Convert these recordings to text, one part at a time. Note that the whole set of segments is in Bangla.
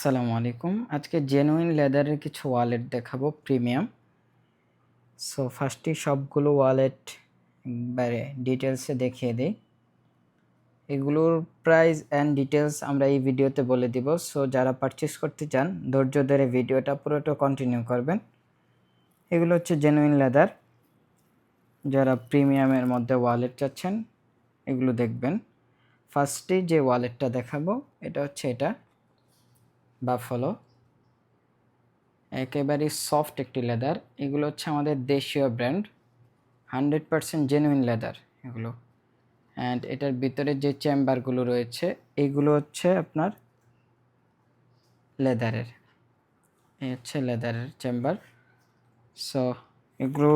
আসসালামু আলাইকুম। আজকে জেনুইন লেদারের কিছু ওয়ালেট দেখাবো প্রিমিয়াম সো ফার্স্টে সবগুলো ওয়ালেট একবারে ডিটেলসে দেখিয়ে দিই। এগুলোর প্রাইস অ্যান্ড ডিটেলস আমরা এই ভিডিওতে বলে দিব। সো যারা পারচেস করতে চান, ধৈর্য ধরে ভিডিওটা পুরোটা কন্টিনিউ করবেন। এগুলো হচ্ছে জেনুইন লেদার যারা প্রিমিয়ামের মধ্যে ওয়ালেট চাচ্ছেন, এগুলো দেখবেন। ফার্স্টে যে ওয়ালেটটা দেখাবো, এটা হচ্ছে এটা। বাফলো। একেবারে সফট একটি লেদার এগুলো হচ্ছে আমাদের দেশীয় brand hundred percent genuine leather এগুলো। অ্যান্ড এটার ভিতরে যে চেম্বারগুলো রয়েছে, এগুলো হচ্ছে আপনার লেদারের এই হচ্ছে লেদারের চেম্বার সো এগুলো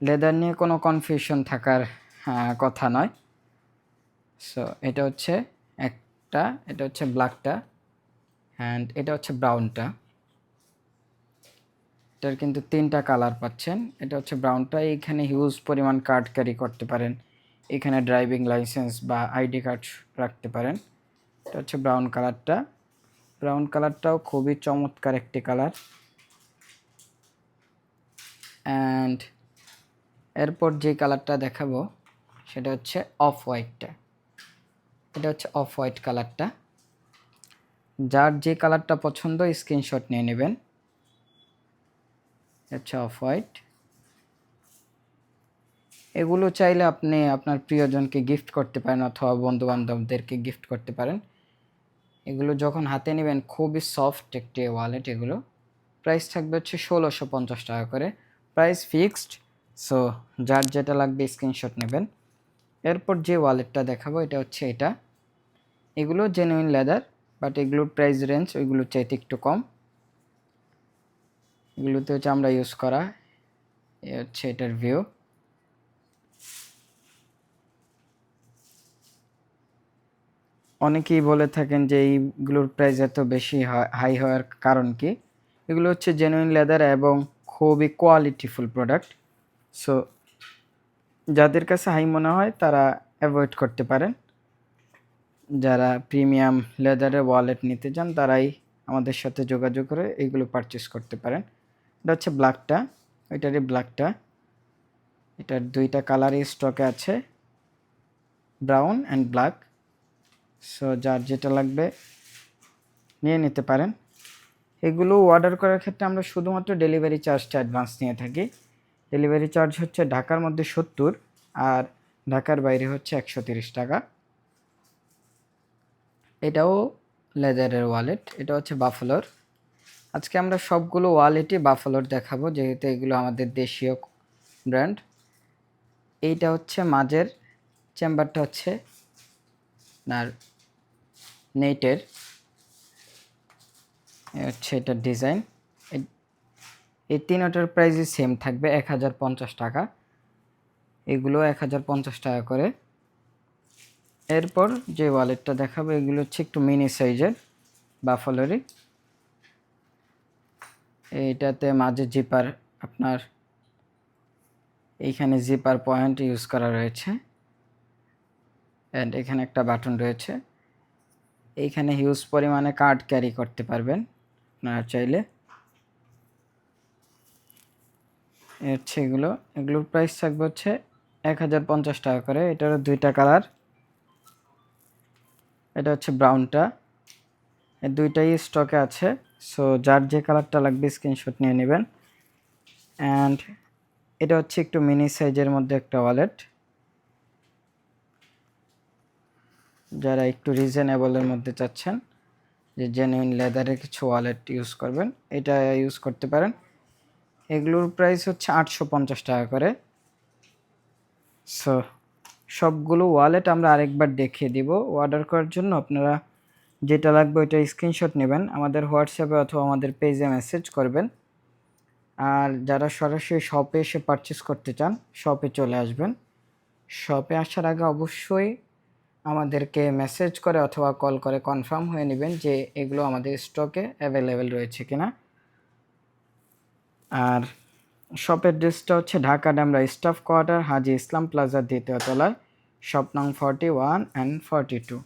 লেদার নিয়ে কোনো কনফিউশন থাকার কথা নয়। সো এটা হচ্ছে একটা এটা হচ্ছে ব্ল্যাকটা অ্যান্ড এটা হচ্ছে ব্রাউনটা এটার কিন্তু তিনটা কালার পাচ্ছেন। এটা হচ্ছে ব্রাউনটা এইখানে হিউজ পরিমাণ কার্ড ক্যারি করতে পারেন। এখানে ড্রাইভিং লাইসেন্স বা আইডি কার্ড রাখতে পারেন। এটা হচ্ছে ব্রাউন কালারটা ব্রাউন কালারটাও খুবই চমৎকার একটি কালার অ্যান্ড এরপর যে কালারটা দেখাবো, সেটা হচ্ছে অফ হোয়াইটটা এটা হচ্ছে অফ হোয়াইট কালারটা। যার যে কালারটা পছন্দ, স্ক্রিনশট নিয়ে নেবেন। হচ্ছে অফ হোয়াইট। এগুলো চাইলে আপনি আপনার প্রিয়জনকে গিফট করতে পারেন অথবা বন্ধু বান্ধবদেরকে গিফট করতে পারেন। এগুলো যখন হাতে নেবেন, খুবই সফট একটি ওয়ালেট এগুলো। প্রাইস থাকবে হচ্ছে ষোলোশো পঞ্চাশ টাকা করে। প্রাইস ফিক্সড, সো যার যেটা লাগবে স্ক্রিনশট নেবেন। এরপর যে ওয়ালেটটা দেখাবো, এটা হচ্ছে এটা। এগুলো জেনুইন লেদার বাট এগুলোর প্রাইস রেঞ্জ ওইগুলোর চাইতে একটু কম। এগুলোতে হচ্ছে আমরা ইউজ করা, এ হচ্ছে এটার ভিউ অনেকেই বলে থাকেন যে এইগুলোর প্রাইস এত বেশি হাই হওয়ার কারণ কি? এগুলো হচ্ছে জেনুইন লেদার এবং খুবই কোয়ালিটিফুল প্রোডাক্ট সো যাদের কাছে হাই মনে হয়, তারা অ্যাভয়েড করতে পারেন। যারা প্রিমিয়াম লেদারের ওয়ালেট নিতে চান, তারাই আমাদের সাথে যোগাযোগ করে এইগুলো পারচেস করতে পারেন। এটা হচ্ছে ব্ল্যাকটা এটারই ব্ল্যাকটা এটার দুইটা কালারই স্টকে আছে ব্রাউন অ্যান্ড ব্ল্যাক সো যার যেটা লাগবে নিয়ে নিতে পারেন। এগুলো অর্ডার করার ক্ষেত্রে আমরা শুধুমাত্র ডেলিভারি চার্জটা অ্যাডভান্স নিয়ে থাকি। ডেলিভারি চার্জ হচ্ছে ঢাকার মধ্যে সত্তর আর ঢাকার বাইরে হচ্ছে একশো তিরিশ টাকা। এটাও লেদারের ওয়ালেট এটা হচ্ছে বাফলোর আজকে আমরা সবগুলো ওয়ালেটই বাফলোর দেখাবো, যেহেতু এগুলো আমাদের দেশীয় ব্র্যান্ড এইটা হচ্ছে মাঝের চেম্বারটা হচ্ছে আর নেটের। হচ্ছে এটার ডিজাইন এই তিনটার প্রাইসই সেম থাকবে এক হাজার পঞ্চাশ টাকা। এগুলো এক হাজার পঞ্চাশ টাকা করে। এরপর যে ওয়ালেটটা দেখাবো, এগুলো হচ্ছে একটু মিনি সাইজের বাফালোরই এইটাতে মাঝে জিপার আপনার, এইখানে জিপার পয়েন্ট ইউজ করা রয়েছে। অ্যান্ড এখানে একটা বাটন রয়েছে। এইখানে হিউজ পরিমাণে কার্ড ক্যারি করতে পারবেন। আপনারা চাইলে এ হচ্ছে এগুলো, এগুলোর প্রাইস থাকবে হচ্ছে এক হাজার পঞ্চাশ টাকা করে। এটারও দুইটা কালার এটা হচ্ছে ব্রাউনটা দুইটাই স্টকে আছে। সো যার যে কালারটা লাগবে স্ক্রিনশট নিয়ে নেবেন। অ্যান্ড এটা হচ্ছে একটু মিনি সাইজের মধ্যে একটা ওয়ালেট যারা একটু রিজনেবলের মধ্যে চাচ্ছেন, যে জেনুইন লেদারের কিছু ওয়ালেট ইউজ করবেন, এটা ইউজ করতে পারেন। এগুলোর প্রাইস হচ্ছে আটশো পঞ্চাশ টাকা করে। সো সবগুলো ওয়ালেট আমরা আরেকবার দেখিয়ে দিব। অর্ডার করার জন্য আপনারা যেটা লাগবে ওইটা স্ক্রিনশট নেবেন, আমাদের হোয়াটসঅ্যাপে অথবা আমাদের পেজে মেসেজ করবেন। আর যারা সরাসরি শপে এসে পারচেস করতে চান শপে চলে আসবেন। শপে আসার আগে অবশ্যই আমাদেরকে মেসেজ করে অথবা কল করে কনফার্ম হয়ে নেবেন যে এগুলো আমাদের স্টকে অ্যাভেলেবেল রয়েছে কিনা। আর শপ অ্যাড্রেসটা হচ্ছে ঢাকা ডামরা স্টাফ কোয়ার্টার হাজি ইসলাম প্লাজার দ্বিতীয় তলায় শপ নং forty one and forty two